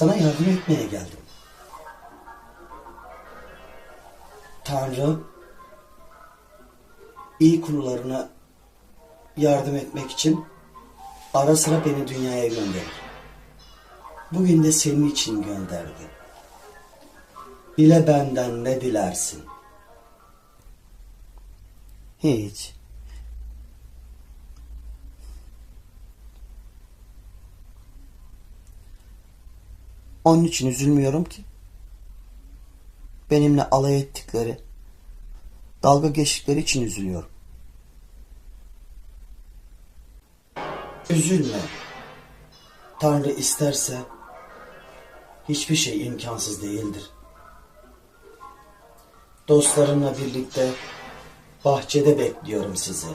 Sana yardım etmeye geldim. Tanrı iyi kullarına yardım etmek için ara sıra beni dünyaya gönderir. Bugün de senin için gönderdi. Dile benden ne dilersin? Hiç. Onun için üzülmüyorum ki. Benimle alay ettikleri, dalga geçtikleri için üzülüyorum. Üzülme. Tanrı isterse hiçbir şey imkansız değildir. Dostlarımla birlikte bahçede bekliyorum sizi.